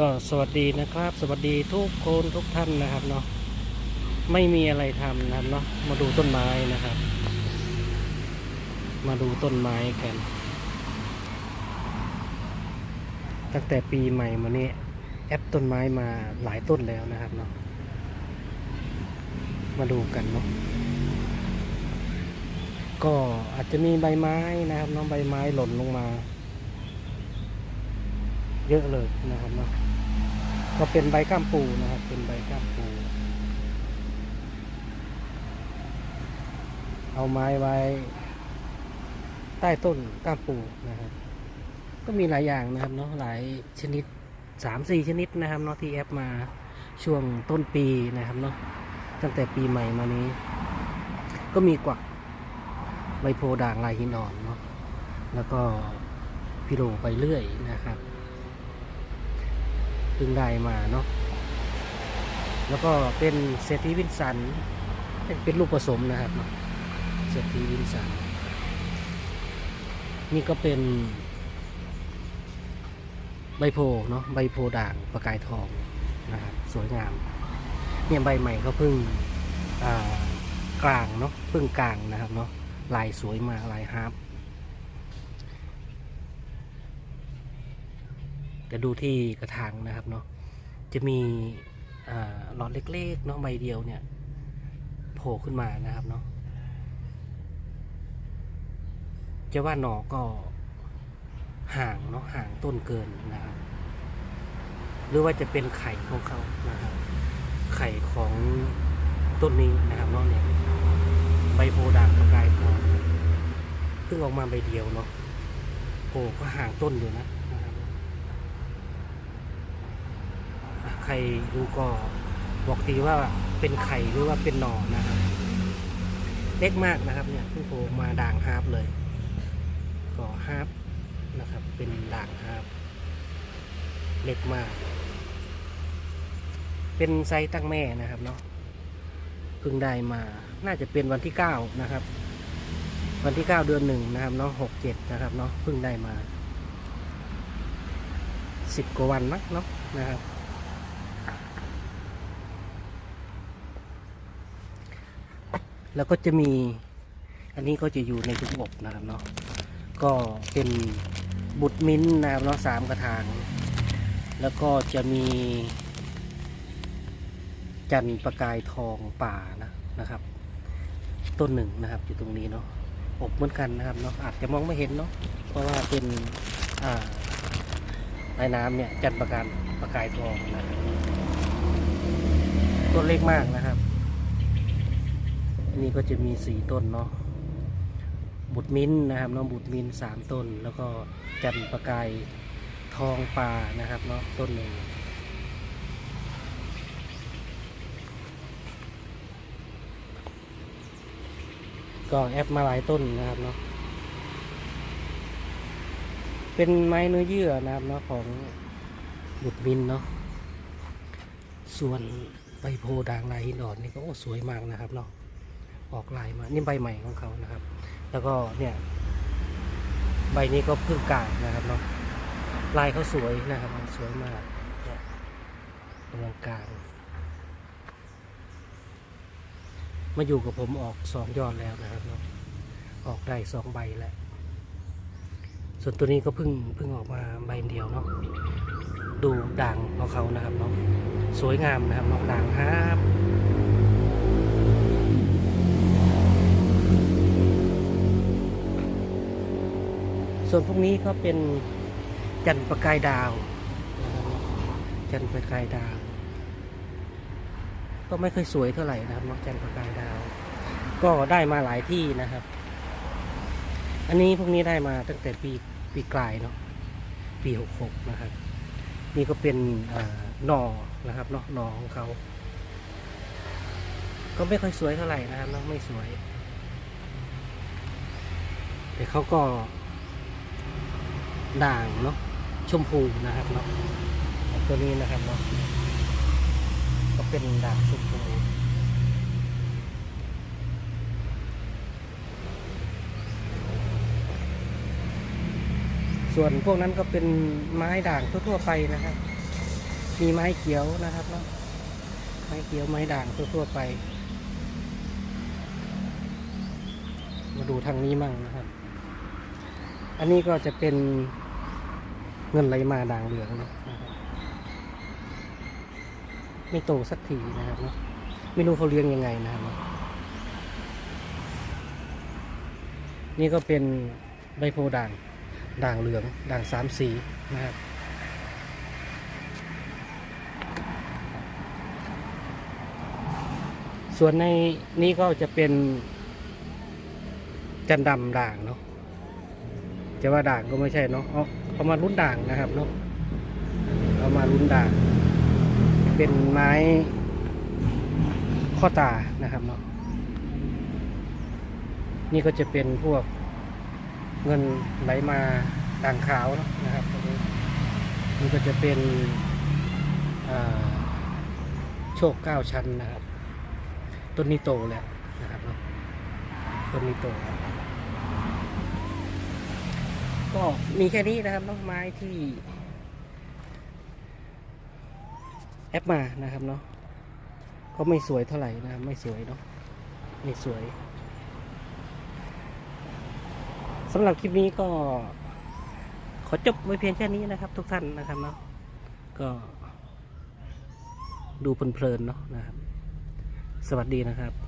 ก็สวัสดีนะครับ สวัสดีทุกคนทุกท่านนะครับเนาะไม่มีอะไรทำนะครับเนาะมาดูต้นไม้นะครับ มาดูต้นไม้กัน ตั้งแต่ปีใหม่มานี้แอปต้นไม้มาหลายต้นแล้วนะครับเนาะมาดูกันเนาะก็อาจจะมีใบไม้นะครับเน้องใบไม้หล่นลงมา เยอะเลยนะครับเนาะ ก็เป็นใบก้ามปูนะครับ เป็นใบก้ามปู เอาไม้ไว้ ใต้ต้นก้ามปูนะครับ ก็มีหลายอย่างนะครับเนาะหลายชนิดสามสี่ชนิดนะครับเนาะที่แอปมาช่วงต้นปีนะครับเนาะตั้งแต่ปีใหม่มานี้ ก็มีกวักใบโพด่างลายหินอ่อนเนาะแล้วก็พิโรไปเรื่อยนะครับ เพิ่งได้มาเนาะแล้วก็เป็นเศรษฐีวินสันเป็นเป็นลูกผสมนะครับเนาะเศรษฐีวินสัน นี่ก็เป็น ใบโพเนาะใบโพด่างประกายทองนะครับสวยงาม เนี่ยใบใหม่เขาเพิ่งกลางเนาะเพิ่งกลางนะครับเนาะลายสวยมากลายฮาร์ป จะดูที่กระถางนะครับเนาะจะมีหลอดเล็กๆเนาะใบเดียวเนี่ยโผล่ขึ้นมานะครับเนาะจะว่าหนอก็ห่างเนาะห่างต้นเกินนะครับหรือว่าจะเป็นไข่ของเขานะครับ ไข่ของต้นนี้นะครับเนาะเนี่ยใบโพด่างประกายทองเพิ่งออกมาใบเดียวเนาะโอ้ก็ห่างต้นอยู่นะนะครับอะ ใครดูก็บอกทีว่าเป็นไข่หรือว่าเป็นหน่อนะครับ เล็กมากนะครับเนี่ยเพิ่งโผล่มาด่างฮาร์ปเลย ก็ฮาร์ปนะครับ เป็นด่างครับเล็กมาก เป็นไซส์ตั้งแม่นะครับเนาะเพิ่งได้มา น่าจะเป็นวันที่เก้านะครับ วันที่เก้าเดือนหนึ่งนะครับเนาะหกเจ็ดนะครับเนาะเพิ่งได้มาสิบกว่าวันมั้งเนาะนะครับ แล้วก็จะมีอันนี้ก็จะอยู่ในทุกบบนะครับเนาะก็เป็นบุตรมิ้นนะครับเนาะสามกระถาง แล้วก็จะมี จันประกายทองป่านะนะครับ ต้นหนึ่งนะครับอยู่ตรงนี้เนาะอบเหมือนกันนะครับเนาะอาจจะมองไม่เห็นเนาะเพราะว่าเป็นอ่าในน้ำเนี่ยจันประกายประกายทองนะต้นเล็กมากนะครับ อันนี้ก็จะมีสี่ต้นเนาะบุตรมิ้นนะครับเน้องบุตรมิ้นสามต้น แล้วก็จันประกายทองป่านะครับเนาะต้นหนึ่งก็แอปมาหลายต้นนะครับเนาะเป็นไม้เนื้อเยื่อนะครับเนาะของบุตรมิ้นเนาะส่วนใบโพด่างลายหินอ่อนนี่ก็สวยมากนะครับเนาะ ออกลายมานี่ใบใหม่ของเขานะครับ แล้วก็เนี่ยใบนี้ก็เพิ่งกลางนะครับเนาะลายเขาสวยนะครับสวยมากเนี่ยกำลังกลางมาอยู่กับผมออกสองยอดแล้วนะครับเนาะออกได้สองใบแล้ว ส่วนตัวนี้ก็เพิ่งเพิ่งออกมาใบเดียวเนาะดูด่างของเขานะครับเนาะสวยงามนะครับน้องด่างครับ ส่วนพวกนี้ก็เป็นจันทร์ประกายดาว จันทร์ประกายดาว ก็ไม่ค่อยสวยเท่าไหร่นะครับนอกจันทร์ประกายดาว ก็ได้มาหลายที่นะครับ อันนี้พวกนี้ได้มาตั้งแต่ปีปีกลายเนาะปีหกหกนะครับ นี่ก็เป็นอ่าหน่อนะครับเนาะหน่อของเขา ก็ไม่ค่อยสวยเท่าไหร่นะครับเนาะไม่สวยแต่เขาก็ ด่างเนาะชมพูนะครับเนาะตัวนี้นะครับเนาะก็เป็นด่างชมพูส่วนพวกนั้นก็เป็นไม้ด่างทั่วๆไปนะครับ มีไม้เขียวนะครับเนาะไม้เขียวไม้ด่างทั่วๆไป มาดูทางนี้มั่งนะครับ อันนี้ก็จะเป็น เงินไหลมาด่างเหลืองเนาะนะไม่โตสักทีนะครับเนาะไม่รู้เขาเลี้ยงยังไงนะครับ นี่ก็เป็นใบโพด่างด่างเหลืองด่างสามสีนะครับส่วนในนี้ก็จะเป็นจันดำด่างเนาะ จะว่าด่างก็ไม่ใช่เนาะเอาเอามาลุ้นด่างนะครับเนาะเอามาลุ้นด่าง เป็นไม้ข้อตานะครับเนาะนี่ก็จะเป็นพวกเงินไหลมาด่างขาวนะนะครับนี่ก็จะเป็นโชคเก้าชั้นนะครับ ต้นนี้โตแล้วนะครับเนาะต้นนี้โตแล้ว ก็มีแค่นี้นะครับเนาะไม้ที่แอปมานะครับเนาะก็ไม่สวยเท่าไหร่นะครับไม่สวยเนาะไม่สวยสำหรับคลิปนี้ก็ขอจบไว้เพียงแค่นี้นะครับ ทุกท่านนะครับเนาะก็ดูเพลินๆเนาะนะครับ สวัสดีนะครับ